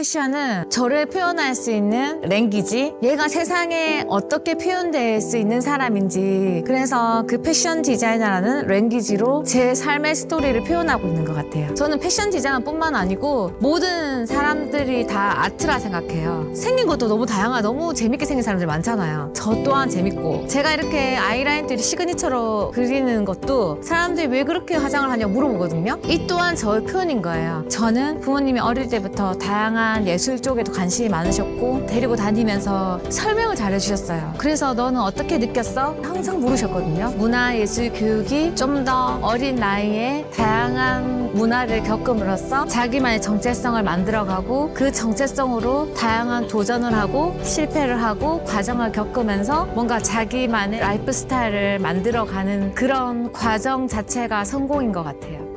패션은 저를 표현할 수 있는 랭귀지, 얘가 세상에 어떻게 표현될 수 있는 사람인지, 그래서 그 패션 디자이너라는 랭귀지로 제 삶의 스토리를 표현하고 있는 것 같아요. 저는 패션 디자이너뿐만 아니고 모든 사람 다 아트라 생각해요. 생긴 것도 너무 다양하고 너무 재밌게 생긴 사람들 많잖아요. 저 또한 재밌고, 제가 이렇게 아이라인들이 시그니처로 그리는 것도 사람들이 왜 그렇게 화장을 하냐고 물어보거든요. 이 또한 저의 표현인 거예요. 저는 부모님이 어릴 때부터 다양한 예술 쪽에도 관심이 많으셨고 데리고 다니면서 설명을 잘 해주셨어요. 그래서 너는 어떻게 느꼈어? 항상 물으셨거든요. 문화예술 교육이 좀 더 어린 나이에 다양한 문화를 겪음으로써 자기만의 정체성을 만들어가고 그 정체성으로 다양한 도전을 하고 실패를 하고 과정을 겪으면서 뭔가 자기만의 라이프 스타일을 만들어가는 그런 과정 자체가 성공인 것 같아요.